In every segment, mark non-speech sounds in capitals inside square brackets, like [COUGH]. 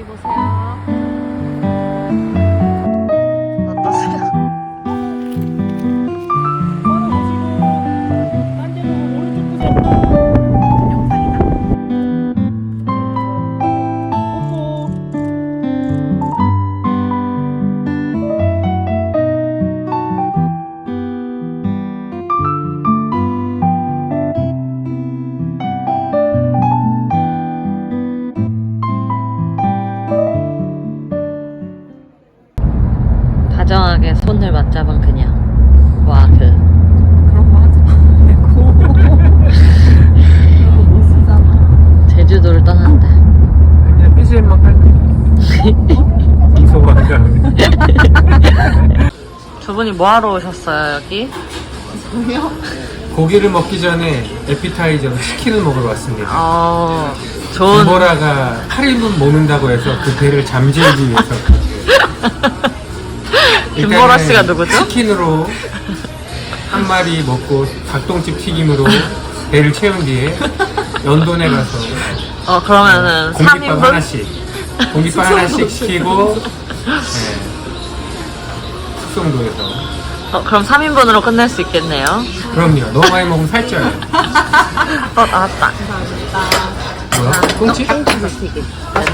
여기 보세요. 뭐 하러 오셨어요, 여기? 저요? 고기를 먹기 전에 에피타이저로 치킨을 먹으러 왔습니다. 어, 좋은. 김보라가 8인분 먹는다고 해서 그 배를 잠재우기 위해서. [LAUGHS] 김보라 일단은 씨가 누구죠? 치킨으로 한 마리 먹고 닭똥집 튀김으로 배를 채운 뒤에 연돈에 가서 어, 그러면은 공깃밥 3인분? 하나씩 공깃밥 하나씩 [LAUGHS] 시키고 네. 숙성도에서 어, 그럼 3인분으로 끝낼 수 있겠네요. 그럼요 너무 많이 먹으면 살쪄요 [LAUGHS] 어, 나왔다. 뭐야? 꽁치?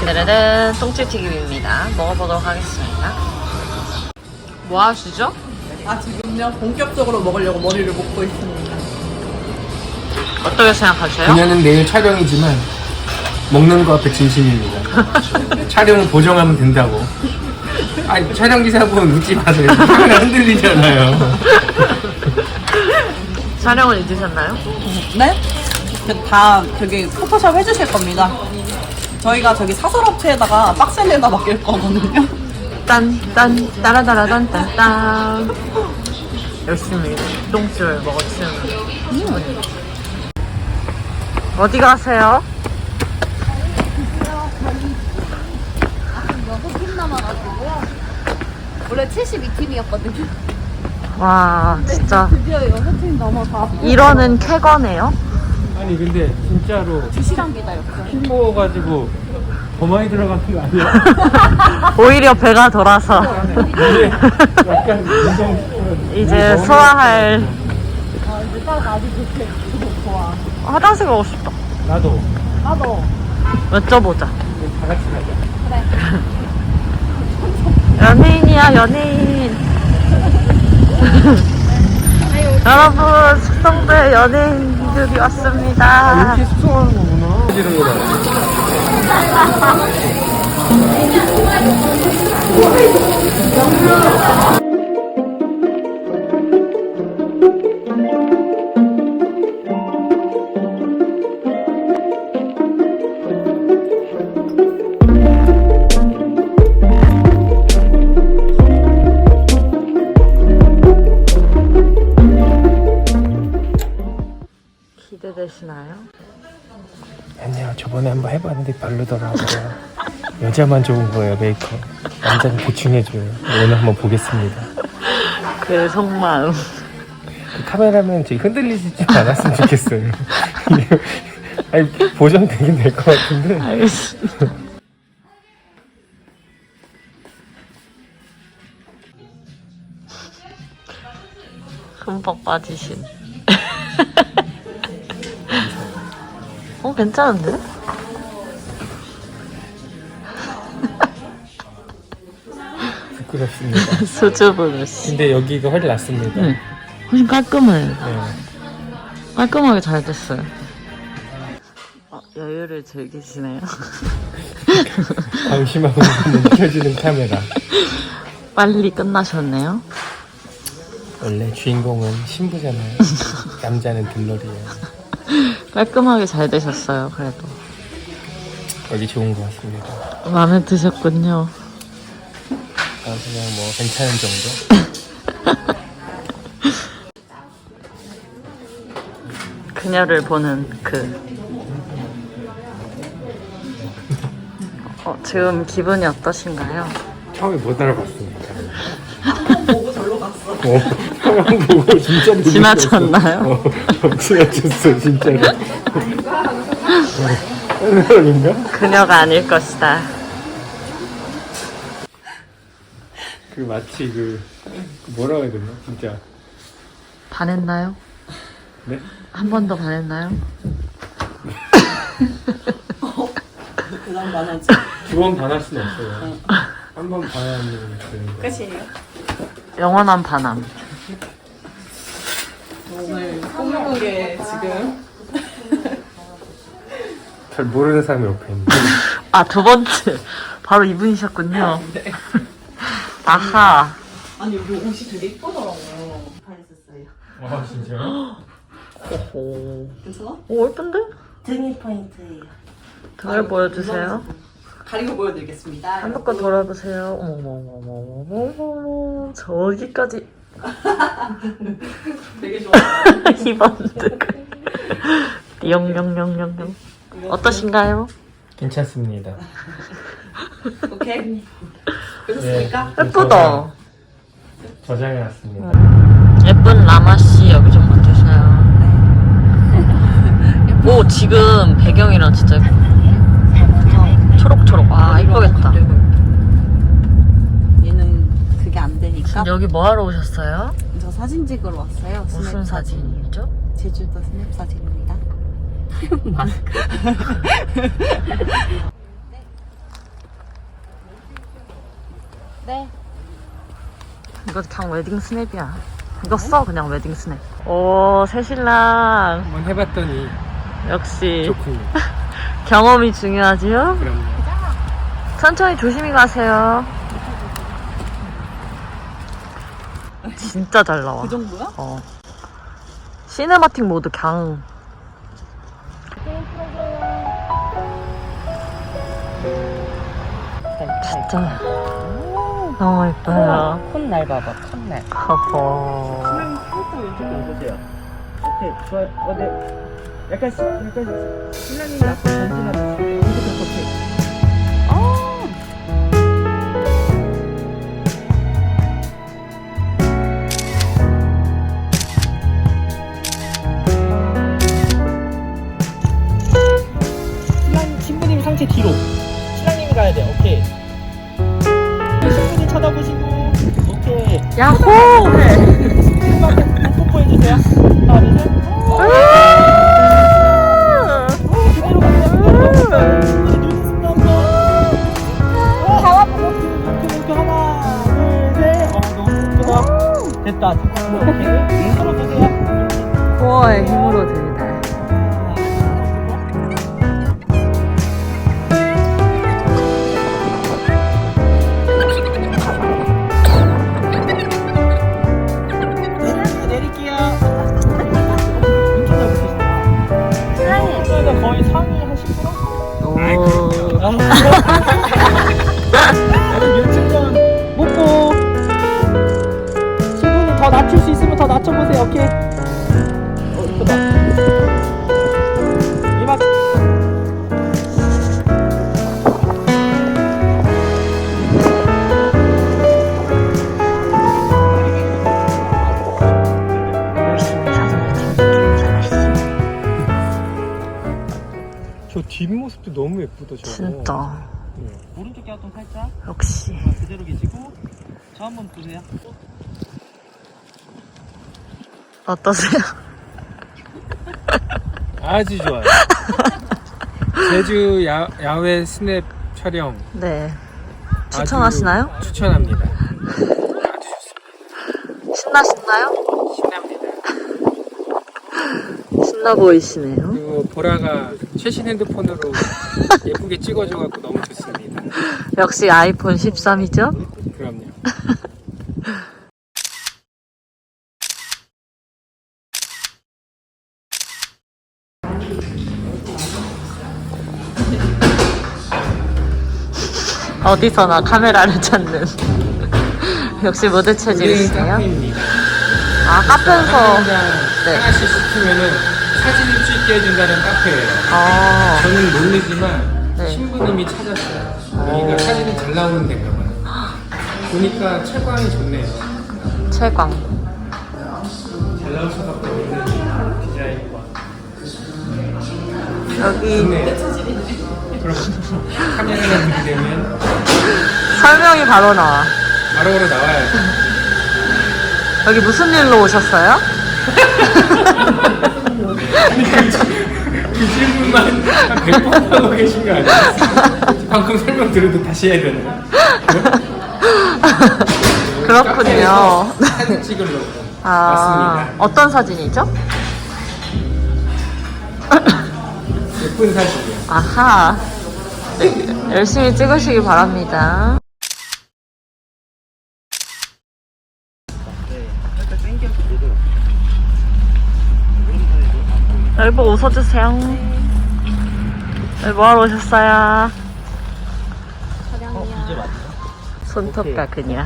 짜라란, 똥집튀김입니다. 먹어보도록 하겠습니다. 뭐 하시죠? 아, 지금요? 본격적으로 먹으려고 머리를 묶고 있습니다. 어떻게 생각하세요? 그녀는 내일 촬영이지만 먹는 거 앞에 진심입니다 촬영은 보정하면 된다고 아니 촬영 기사분 웃지 마세요 카메라 흔들리잖아요 촬영을 잊으셨나요? 네? 그다 저기 포토샵 해주실 겁니다. 저희가 저기 사설업체에다가 박스에다 맡길 거거든요. 딴, 딴, 따라다라단, 딴, 딴. 열심히 똥줄 먹어치우는 기분이. 어디 가세요? 여섯 팀 남아가지고요. 원래 72팀이었거든요. 와, 진짜. 드디어 여섯 팀 넘어서 이러는 쾌거네요. 아니 근데 진짜로 2시간 기다렸어요. 힘 먹어가지고 더 많이 들어가는 거 아니야? [LAUGHS] 오히려 배가 돌아서. 약간 운동 이제 소화할. 아, 이제 딱 아직 그렇게 그거 좋아. 화장실 가고 싶다. 나도 나도. 여쭤보자. 다 같이 가자 연예인이야, 연예인. [LAUGHS] 여러분, 숙성도에 연예인들이 왔습니다. 이렇게 숙성하는 거구나 이런 거다 [LAUGHS] 여자만 좋은 거예요 메이크업 남자는 보충해줘요 오늘 한번 보겠습니다 그 속마음. 그 카메라맨 저기 흔들리지 좀 않았으면 좋겠어요 [LAUGHS] 아니 보정 되긴 될 것 같은데 알겠습니다. 흠뻑 빠지신. [LAUGHS] 어, 괜찮은데? 부끄럽습니다 수줍은 [LAUGHS] 씨. 근데 여기가 훨씬 낫습니다 네. 훨씬 깔끔해요. 네. 깔끔하게 잘 됐어요. 어, 여유를 즐기시네요. [LAUGHS] 방심하고 있는 켜지는 카메라 빨리 끝나셨네요. 원래 주인공은 신부잖아요 남자는 들러리예요 [LAUGHS] 깔끔하게 잘 되셨어요, 그래도. 여기 좋은 것 같습니다 마음에 드셨군요. 아, 그냥 뭐 괜찮은 정도 그녀를 보는 그. 어, 지금 기분이 어떠신가요? 처음에 못 알아봤습니다 보고 절로 갔어. 어, 형 보고 진짜 놀랐어. 지나쳤나요? 어, 어, 지나쳤어 진짜로? [LAUGHS] 그녀가 아닐 것이다. 그 마치 그 뭐라고 해야 되나 진짜 반했나요? 네? 한 번 더 반했나요? 그 다음 만화지. 두 번 반할 수는 없어요. 한번 반하면 되는 거. 끝이에요. 영원한 반함. 오늘 꼬물게 지금 잘 모르는 사람이 옆에 있는데. 아, 두 번째. 바로 이분이셨군요. 네. 아하. 아니 여기 옷이 되게 이쁘더라고요. 잘했었어요. 아 진짜요? 호호. 괜찮아? 오, 예쁜데? 등이 포인트예요. 등을 보여주세요. 가리고 보여드리겠습니다. 한번껏 돌아보세요. 어머머머머머머머. 저기까지 [LAUGHS] 되게 좋아요. [LAUGHS] 희번득. 띠용용용용용. 어떠신가요? 괜찮습니다. 오케이. 그렇습니까? 예쁘다. 저장해놨습니다. 예쁜 라마씨 여기 좀 봐주세요. 오, 지금 배경이랑 진짜. 초록초록. 아, 이쁘겠다. 얘는 그게 안 되니까 여기 뭐 하러 오셨어요? 저 사진 찍으러 왔어요. 무슨 스냅 사진이죠? 제주도 스냅 사진입니다. [LAUGHS] 네. 이거 그냥 웨딩 스냅이야. 이거 써 그냥 웨딩 스냅. 오 새 신랑 한번 해봤더니 역시 좋군요. [LAUGHS] 경험이 중요하지요. 그럼요. 천천히 조심히 가세요. 진짜 잘 나와. 그 정도야? 어. 시네마틱 모드 강. 진짜 너무 예뻐요. 콧날 봐봐, 콧날. 허허. 보세요. 좋아요. 어, 네. 약간, 시- 약간, 신랑님이 앞으로 전진하듯이. 오른 코어의 힘으로 들 뒷모습도 너무 예쁘다 저거. 진짜. 오른쪽 갸우통 살짝. 역시. 자, 그대로 계시고. 저 한번 보세요. 어떠세요? [LAUGHS] 아주 좋아요. 제주 야, 야외 스냅 촬영 네. 추천하시나요? 아주 추천합니다. [LAUGHS] 신나신나요? 신납니다. 신나 보이시네요. 그리고 보라가 최신 핸드폰으로 [LAUGHS] 예쁘게 찍어줘갖고 너무 좋습니다. 역시 아이폰 13이죠? 그럼요. [LAUGHS] 어디서나 카메라를 찾는. [LAUGHS] 역시 무대 체질이시네요. 카페입니다. 아, 카페에서. 네. 하나씩 시키면은 사진을 찍게 해준다는 카페예요. 어, 저는 모르지만 네. 신부님이 찾았어요. 여기가 사진이 잘 나오는 데가 봐요. 보니까 채광이 좋네요. 채광. 잘 나오셔서 있는 디자인과 여기 좋네요. 그럼 카메라가 들이대면 설명이 바로 나와. 바로바로 나와야지. 여기 무슨 일로 오셨어요? [LAUGHS] 그 질문만 한 100번 하고 계신 거 아니에요? 방금 설명 들어도 다시 해야 되나요? 그렇군요. 사진 찍으려고. 아, 맞습니다. 어떤 사진이죠? 예쁜 사진이요. 아하. 네, 열심히 찍으시기 바랍니다. 여보 웃어주세요. 네, 뭐하러 오셨어요? 그녀.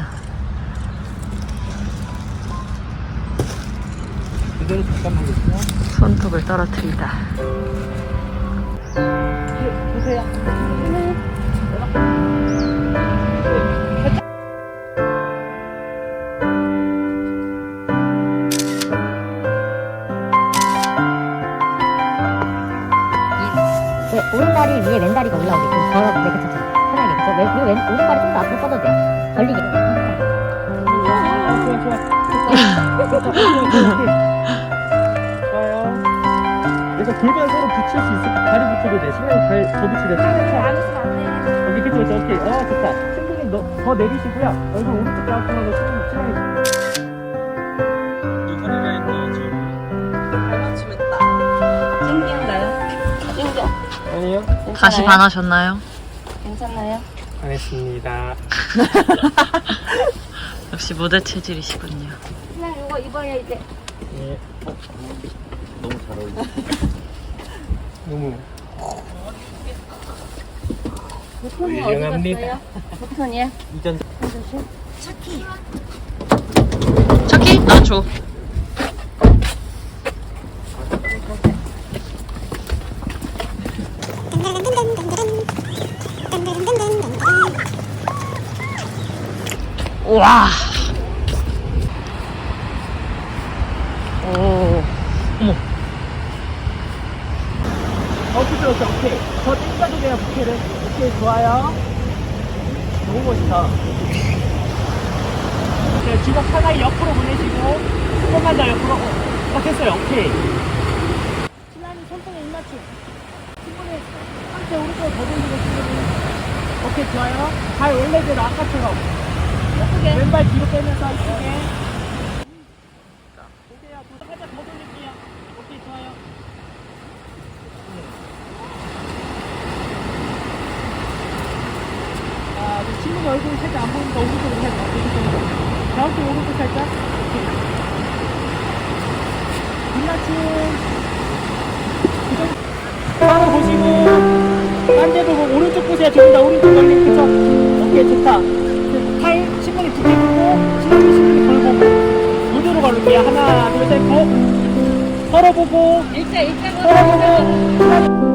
그대로 잠깐만 계세요. 손톱을 떨어뜨리다. 보세요. 오른다리 위에 왼다리가 올라오게끔 걸어 네, 그쵸, 그쵸. 편하게 그쵸. 왼, 그리고 왼, 오른다리 좀 더 앞으로 뻗어도 돼요. 벌리게. 좋아요. 그래서 골반 서로 붙일 수 있을 다리 붙여도 돼. 신랑이 발더 붙이래. 여기 그쵸, 그쵸. 오케이. 어, 좋다. 신부님 너, 더 내리시고요. 얼굴 오른쪽 가슴하고 신부님 신랑이. 아니요. 다시 반하셨나요? 괜찮나요? 안 했습니다. [LAUGHS] 역시 무대 체질이시군요. 그냥 이거 입어야 이제. 예. 어, 너무 잘 어울려. [LAUGHS] 너무 어디 훌륭합니다. 갔어요? 손이야? 이전 저기 나 줘. 와. 오. 어머. 어, 그쵸, 그쵸, 오케이. 더 땡겨도 돼요, 부케를. 오케이, 좋아요. 너무 멋있다. 네, 주먹 하나 옆으로 보내시고, 조금만 더 옆으로. 어, 어, 됐어요, 오케이. 신랑님 손등에 입맞춤. 신부님, 상체 오른쪽 더 돌리고, 신부님. 오케이, 좋아요. 발 원래대로 아까처럼. 예쁘게. 왼발 뒤 고. 서로 보고, 일자, 일자 서로 보고.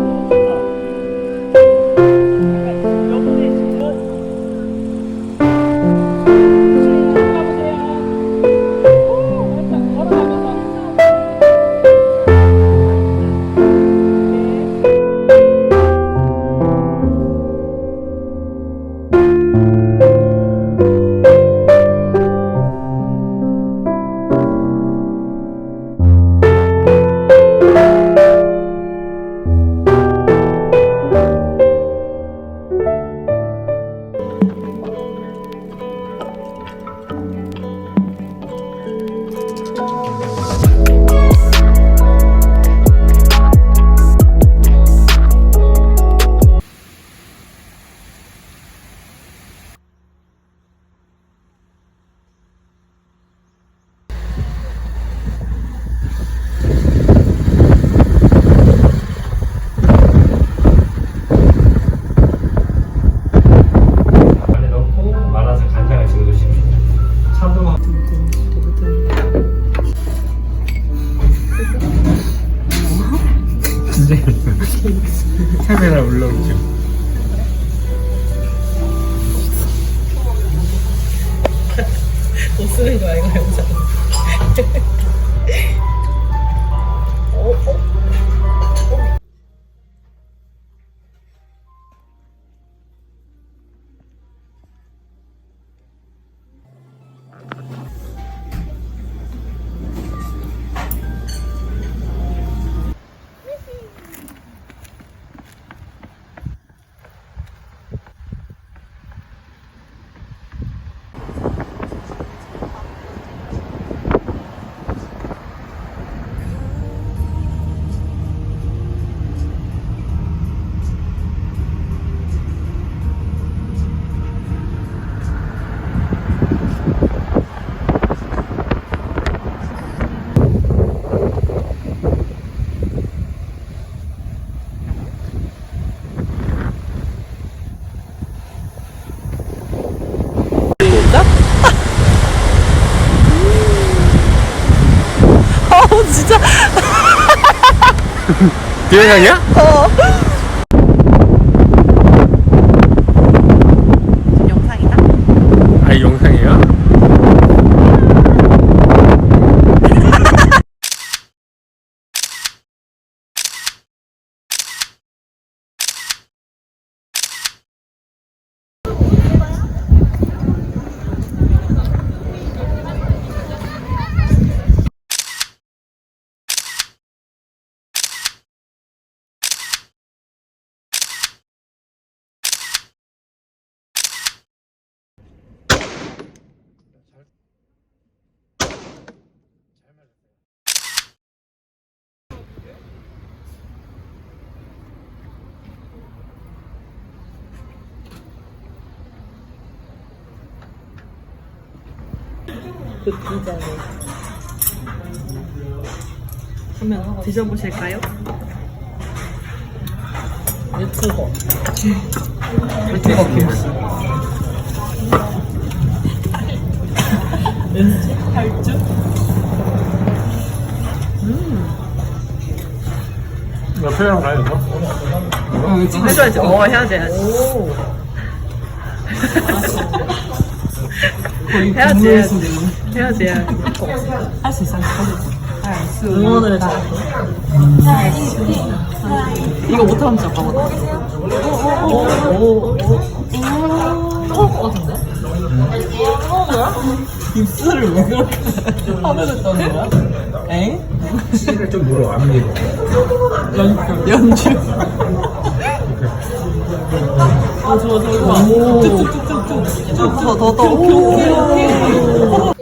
카메 [LAUGHS] 대형이야 어. 그 기자로 한명 하고 드셔보실까요? 유튜버 유튜버 케이스 할줄 음. 몇 회랑 가야 되나? 응, 해줘야지. 어, 해야 돼야지. 오. 해야지. 해야지. [LAUGHS] 해야지 할 수 있어 할수 응원을 해줘 이거 못하면 진짜 바보다 오오오오오 같은데? 뭐야? 입술을 왜 그렇게 하늘을 떠는 거야? 엥? 시를 좀 물어 안 밀어 연주 연주 아 좋아 좋아 좋아 쭉쭉쭉쭉. 쭉쭉쭉. 더, 더, 더. 오, 오, 오. 오.